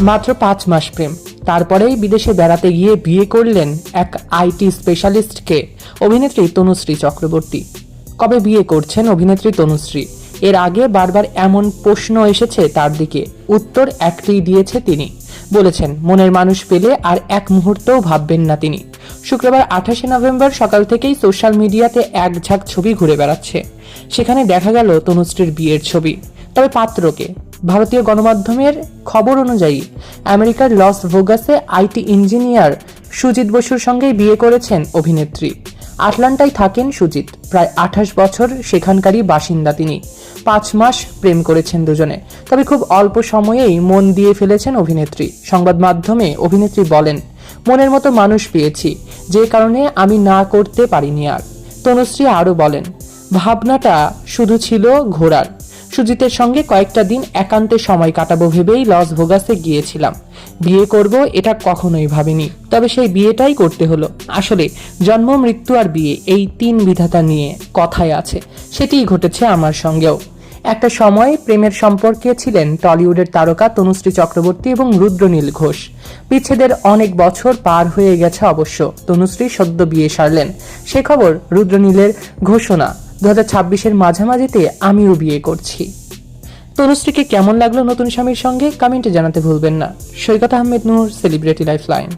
মাত্র পাঁচ মাস প্রেম। তারপরেই বিদেশে বেড়াতে গিয়ে বিয়ে করলেন এক আইটি স্পেশালিস্টকে, অভিনেত্রী তনুশ্রী চক্রবর্তী। কবে বিয়ে করছেন অভিনেত্রী তনুশ্রী? এর আগে বারবার এমন প্রশ্ন এসেছে তার দিকে। উত্তর একটিই দিয়েছে তিনি। বলেছেন, মনের মানুষ পেলে আর এক মুহূর্তও ভাববেন না তিনি। শুক্রবার আঠাশে নভেম্বর সকাল থেকেই সোশ্যাল মিডিয়াতে এক ঝাঁক ছবি ঘুরে বেড়াচ্ছে। সেখানে দেখা গেল তনুশ্রীর বিয়ের ছবি। তবে পাত্রকে ভারতীয় গণমাধ্যমের খবর অনুযায়ী, আমেরিকার লস ভোগাসে আইটি ইঞ্জিনিয়ার সুজিত বসুর সঙ্গেই বিয়ে করেছেন অভিনেত্রী। আটলান্টায় থাকেন সুজিত। প্রায় আঠাশ বছর সেখানকারই বাসিন্দা তিনি। পাঁচ মাস প্রেম করেছেন দুজনে। তবে খুব অল্প সময়েই মন দিয়ে ফেলেছেন অভিনেত্রী। সংবাদ মাধ্যমে অভিনেত্রী বলেন, মনের মতো মানুষ পেয়েছি। যে কারণে আমি না করতে পারিনি আর। তনুশ্রী আরও বলেন, ভাবনাটা শুধু ছিল ঘোরার। সুজিতের সঙ্গে কয়েকটা দিন একান্তে সময় কাটাবো ভেবেই লস ভোগাসে গিয়েছিলাম। বিয়ে করব এটা কখনোই ভাবিনি, তবে সেই বিয়েটাই করতে হলো। আসলে জন্ম, মৃত্যু আর বিয়ে এই তিন বিধাতা নিয়ে কথায় আছে, সেটিই ঘটেছে আমার সঙ্গেও। একটা সময় প্রেমের সম্পর্কে ছিলেন টলিউডের তারকা তনুশ্রী চক্রবর্তী এবং রুদ্রনীল ঘোষ। বিচ্ছেদের অনেক বছর পার হয়ে গেছে অবশ্য, তনুশ্রী সদ্য বিয়ে সারলেন। সে খবর রুদ্রনীলের ঘোষণা। দু হাজার ছাব্বিশের মাঝামাঝিতে আমিও বিয়ে করছি। তনুশ্রীকে কেমন লাগল নতুন স্বামীর সঙ্গে? কমেন্টে জানাতে ভুলবেন না। Saikat Ahmed Noor celebrity life line